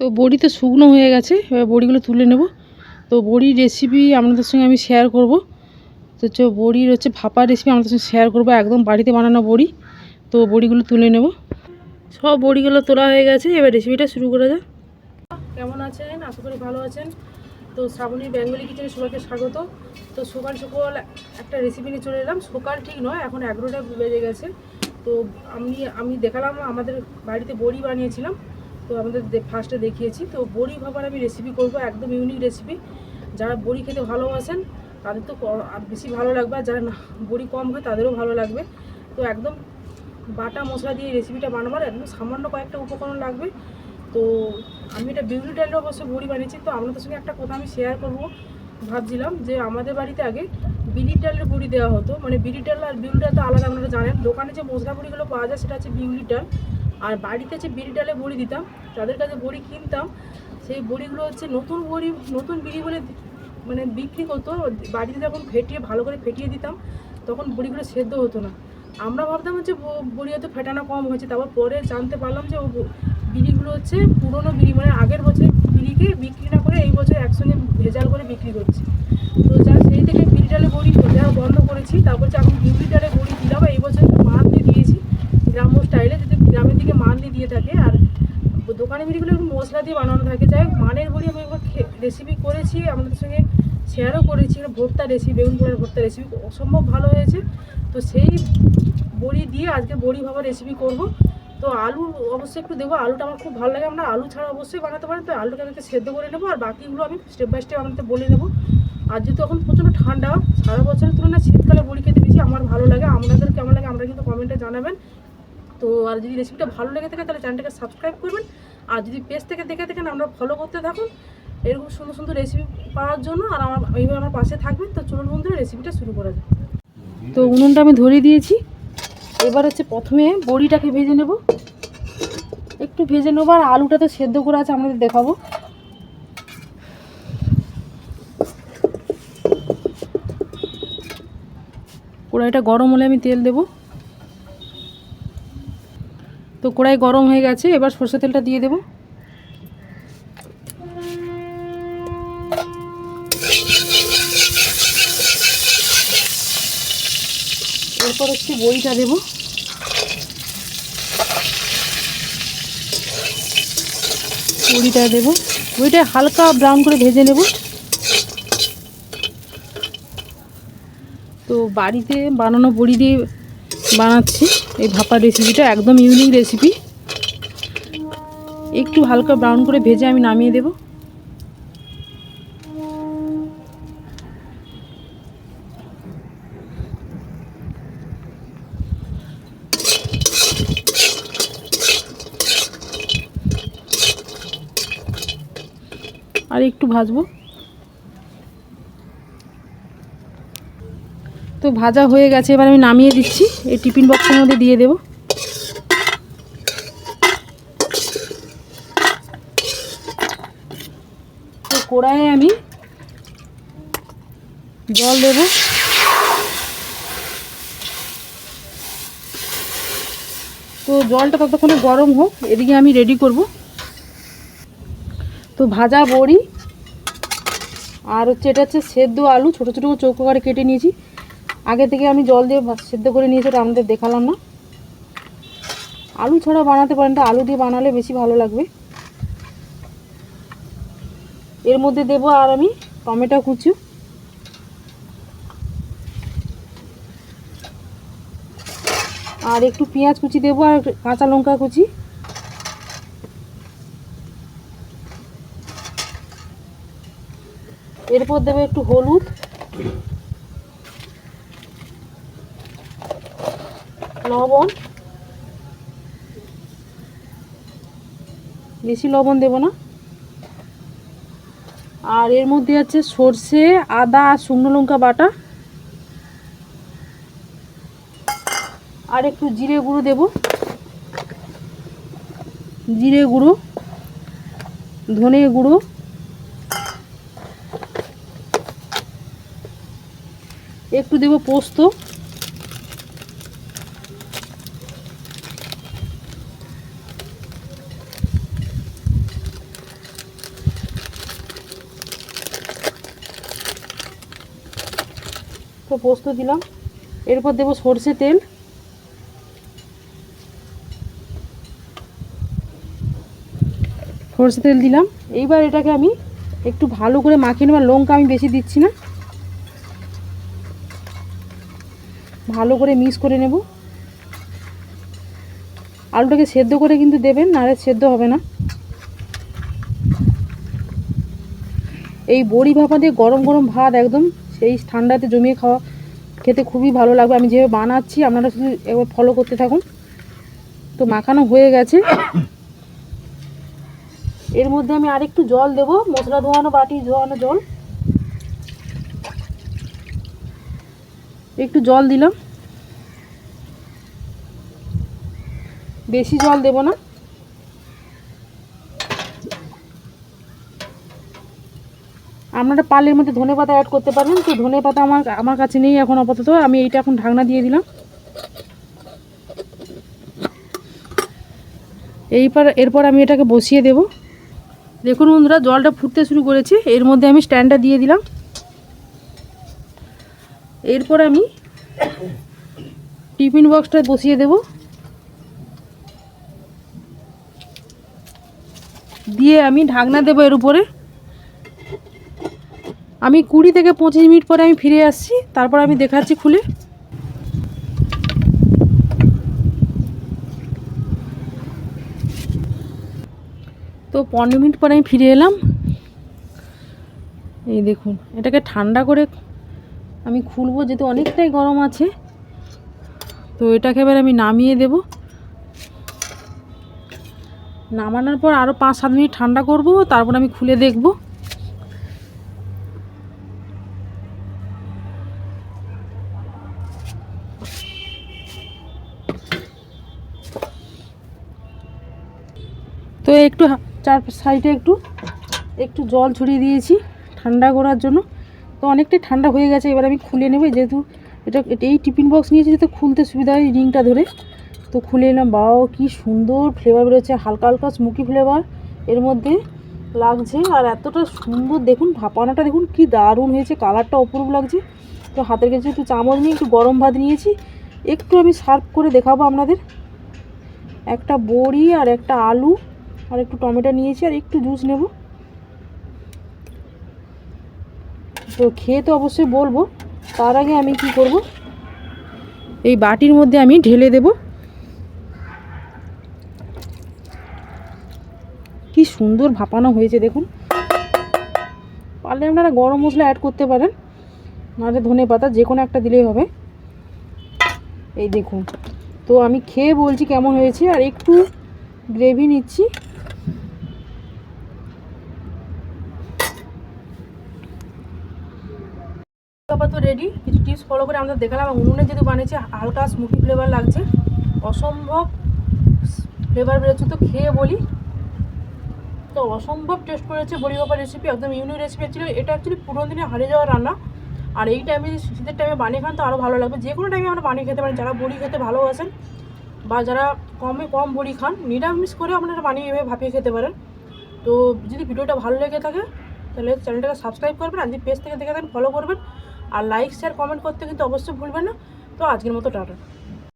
তো বড়ি তো শুকনো হয়ে গেছে, এবার বড়িগুলো তুলে নেব। তো বড়ির রেসিপি আপনাদের সঙ্গে আমি শেয়ার করব। তো হচ্ছে বড়ির হচ্ছে ভাপা রেসিপি আপনাদের সঙ্গে শেয়ার করব, একদম বাড়িতে বানানো বড়ি। তো বড়িগুলো তুলে নেব। সব বড়িগুলো তোলা হয়ে গেছে, এবার রেসিপিটা শুরু করা যাক। কেমন আছেন? আশা করি ভালো আছেন। তো শ্রাবণীর বেঙ্গলি কিচেনে সবাইকে স্বাগত। তো সকাল সকাল একটা রেসিপি নিয়ে চলে এলাম। সকাল ঠিক নয়, এখন এগারোটা বেজে গেছে। তো আমি আমি দেখালাম, আমাদের বাড়িতে বড়ি বানিয়েছিলাম। তো আমাদের ফার্স্টে দেখিয়েছি। তো বড়ি ভাবার আমি রেসিপি করব, একদম ইউনিক রেসিপি যারা বড়ি খেতে ভালোবাসেন, তাদের তো বেশি ভালো লাগবে, আর যারা বড়ি কম হয়, তাদেরও ভালো লাগবে। তো একদম বাটা মশলা দিয়ে রেসিপিটা বানাবার একদম সামান্য কয়েকটা উপকরণ লাগবে। তো আমি এটা বিউলি ডালের অবশ্য বড়ি বানিয়েছি, তো আপনাদের সঙ্গে একটা কথা আমি শেয়ার করব। ভাবছিলাম যে আমাদের বাড়িতে আগে বিউলির ডালের বড়ি দেওয়া হতো। মানে বিউলির ডাল আর বিউলি ডাল তো আলাদা, আপনারা জানেন। দোকানে যে মশলা বড়িগুলো পাওয়া যায়, সেটা হচ্ছে বিউলির ডাল। আর বাড়িতে যে বিড়ি ডালে বড়ি দিতাম তাদের কাছে বড়ি কিনতাম, সেই বড়িগুলো হচ্ছে নতুন বড়ি, নতুন বিড়ি বলে মানে বিক্রি করতো। বাড়িতে যখন ফেটিয়ে, ভালো করে ফেটিয়ে দিতাম, তখন বড়িগুলো সেদ্ধ হতো না। আমরা ভাবতাম হচ্ছে বড়ি হয়তো ফেটানো কম হয়েছে, তারপর পরে জানতে পারলাম যে ও বিড়িগুলো হচ্ছে পুরনো বিড়ি মানে আগের বছর বিড়িকে বিক্রি না করে এই বছর একসঙ্গে ভেজাল করে বিক্রি করছে। তো যা, সেই থেকে বিড়ি ডালে বড়ি দেওয়া বন্ধ করেছি, তারপর যে এখন বিউলি ডালে বড়ি দিলাম এই বছর একটু মান দিয়ে দিয়েছি গ্রাম্য স্টাইলে যদি গ্রামের দিকে মান দিয়ে থাকে আর দোকানে বিড়িগুলো একটু মশলা দিয়ে বানানো থাকে। যাই মানের বড়ি আমি একবার রেসিপি করেছি আপনাদের সঙ্গে শেয়ারও করেছি ভর্তা রেসিপি বেগুন পোড়ার ভর্তা রেসিপি অসম্ভব ভালো হয়েছে। তো সেই বড়ি দিয়ে আজকে বড়ি ভাবা রেসিপি করব। তো আলু অবশ্যই একটু দেবো, আলুটা আমার খুব ভালো লাগে, আমরা আলু ছাড়া অবশ্যই বানাতে পারেন তো আলুটাকে আমি সেদ্ধ করে নেব আর বাকিগুলো আমি স্টেপ বাই স্টেপ আপনাদের বলে নেব। আর যেহেতু এখন প্রচণ্ড ঠান্ডা, সারা বছরের তুলনায় শীতকালে বড়ি খেতে বেশি আমার ভালো লাগে, আপনাদের কেমন লাগে, আমরা কিন্তু কমেন্টে জানাবেন। তো আর যদি রেসিপিটা ভালো লেগে থাকে, তাহলে চ্যানেলটাকে সাবস্ক্রাইব করবেন। আর যদি পেজ থেকে দেখে থাকেন, আমরা ফলো করতে থাকুন। এরকম সুন্দর সুন্দর রেসিপি পাওয়ার জন্য। আর আমার, এইভাবে আমার পাশে থাকবেন। তো চলুন বন্ধুরা রেসিপিটা শুরু করা যাক। তো উনুনটা আমি ধরিয়ে দিয়েছি। এবার হচ্ছে প্রথমে বড়িটাকে ভেজে নেব। একটু ভেজে নেব, আর আলুটা তো সেদ্ধ করা আছে, আপনাদের দেখাবো। কড়াইটা গরম হলে আমি তেল দেব। তো কড়াই গরম হয়ে গেছে, এবার সর্ষে তেলটা দিয়ে দেব। এরপর হচ্ছে বড়িটা দেব। বড়িটা দেব। বড়িটা হালকা ব্রাউন করে ভেজে নেব। তো বাড়িতে বানানো বড়ি দিয়ে বানাচ্ছি। এই ভাপা রেসিপিটা একদম ইউনিক রেসিপি একটু হালকা ব্রাউন করে ভেজে আমি নামিয়ে দেব। আর একটু ভাজবো। তো ভাজা হয়ে গেছে, এবার আমি নামিয়ে দিচ্ছি। এই টিফিন বক্সের মধ্যে দিয়ে দেব। তো কড়াইয়ে আমি জল দেব। তো জলটা ততক্ষণে গরম হোক, এদিকে আমি রেডি করব। তো ভাজা বড়ি, আর হচ্ছে এটা হচ্ছে সেদ্ধ আলু, ছোটো ছোটো চৌকো করে কেটে নিয়েছি। আগে থেকে আমি জল দিয়ে সেদ্ধ করে নিয়েছি, ওটা আমাদের দেখালাম না। আলু ছাড়া বানাতে পারেন তো আলু দিয়ে বানালে বেশি ভালো লাগবে। এর মধ্যে দেব আর আমি টমেটো কুচু। আর একটু পেঁয়াজ কুচি দেবো আর কাঁচা লঙ্কা কুচি। এরপর দেবো একটু হলুদ। লবণ। বেশি লবণ দেব না। আর এর মধ্যে আছে সর্ষে, আদা, আর শুকনো লঙ্কা বাটা। আর একটু জিরে গুঁড়ো দেব। জিরে গুঁড়ো, ধনে গুঁড়ো। একটু দেব পোস্ত। তো পোস্ত দিলাম। এরপর দেবো সর্ষে তেল। সর্ষে তেল দিলাম। এইবার এটাকে আমি একটু ভালো করে মাখিয়ে নেবার লঙ্কা আমি বেশি দিচ্ছি না। ভালো করে মিক্স করে নেব। আলুটাকে সেদ্ধ করে কিন্তু দেবেন, নাহলে সেদ্ধ হবে না। এই বড়ি ভাপা দিয়ে গরম গরম ভাত একদম সেই ঠান্ডাতে জমিয়ে খাওয়া খেতে খুবই ভালো লাগবে। আমি যেভাবে বানাচ্ছি, আপনারা শুধু এবার ফলো করতে থাকুন। তো মাখানো হয়ে গেছে। এর মধ্যে আমি আরেকটু জল দেব, মশলা ধোয়ানো, বাটি ধোয়ানো জল। একটু জল দিলাম। বেশি জল দেব না। আপনারা পালের মধ্যে ধনে পাতা অ্যাড করতে পারবেন। তো ধনে পাতা আমার আমার কাছে নেই এখন আপাতত। আমি এইটা এখন ঢাকনা দিয়ে দিলাম। এইবার এরপর আমি এটাকে বসিয়ে দেব। দেখুন বন্ধুরা, জলটা ফুটতে শুরু করেছে। এর মধ্যে আমি স্ট্যান্ডটা দিয়ে দিলাম। এরপর আমি টিফিন বক্সটা বসিয়ে দেব। দিয়ে আমি ঢাকনা দেবো এর উপরে। আমি কুড়ি থেকে পঁচিশ মিনিট পরে আমি ফিরে আসছি, তারপর আমি দেখাচ্ছি খুলে। তো পনেরো মিনিট পরে আমি ফিরে এলাম। এই দেখুন, এটাকে ঠান্ডা করে আমি খুলবো যেহেতু অনেকটাই গরম আছে। তো এটাকে এবার আমি নামিয়ে দেব। নামানোর পর আরও পাঁচ সাত মিনিট ঠান্ডা করব, তারপর আমি খুলে দেখব। একটু চার সাইডে একটু একটু জল ছড়িয়ে দিয়েছি ঠান্ডা করার জন্য। তো অনেকটাই ঠান্ডা হয়ে গেছে, এবার আমি খুলে নেব। যেহেতু এটা এই টিফিন বক্স নিয়েছি যাতে খুলতে সুবিধা হয় রিংটা ধরে। তো খুলে নিলাম। বাও, কি সুন্দর ফ্লেভার বেরোচ্ছে। হালকা হালকা স্মোকি ফ্লেভার এর মধ্যে লাগছে। আর এতটা সুন্দর, দেখুন ভাপানাটা, দেখুন কি দারুণ হয়েছে। কালারটা অপূর্ব লাগছে। তো হাতের কাছে একটু চামচ নিয়ে একটু গরম ভাত নিয়েছি। একটু আমি সার্ভ করে দেখাবো আপনাদের। একটা বড়ি আর একটা আলু। আর একটু টমেটো নিয়েছি, আর একটু জুস নেব। তো খেয়ে তো অবশ্যই বলব, তার আগে আমি কি করব? এই বাটির মধ্যে আমি ঢেলে দেব। কি সুন্দর ভাপানো হয়েছে দেখুন। পারলে আপনারা গরম মশলা অ্যাড করতে পারেন, নাহলে ধনে পাতা যে কোনো একটা দিলেই হবে। এই দেখুন, তো আমি খেয়ে বলছি কেমন হয়েছে, আর একটু গ্রেভি নিচ্ছি। আপাতত রেডি কিছু টিপস ফলো করে আমরা দেখালাম। উনুনে যেহেতু বানিয়েছে, হালকা স্মোকি ফ্লেভার লাগছে। অসম্ভব ফ্লেভার বেরোচ্ছে তো খেয়ে বলি। তো অসম্ভব টেস্ট করেছে বড়ি বাবার রেসিপি একদম ইউনিক রেসিপি অ্যাকচুয়ালি এটা অ্যাকচুয়ালি পুরোনো দিনে হারিয়ে যাওয়ার রান্না। আর এই টাইমে শীতের টাইমে বানিয়ে খান তো আরও ভালো লাগবে। যে কোনো টাইমে আমরা বানিয়ে খেতে পারেন। যারা বড়ি খেতে ভালোবাসেন বা যারা কমে কম বড়ি খান, নিরামিষ করে আপনারা বানিয়ে এভাবে ভাপিয়ে খেতে পারেন। তো যদি ভিডিওটা ভালো লেগে থাকে, তাহলে চ্যানেলটাকে সাবস্ক্রাইব করবেন, আর যদি পেজ থেকে দেখে থাকেন ফলো করবেন। আর লাইক শেয়ার কমেন্ট করতে কিন্তু অবশ্যই ভুলবেন না। তো আজকের মতো টাটা।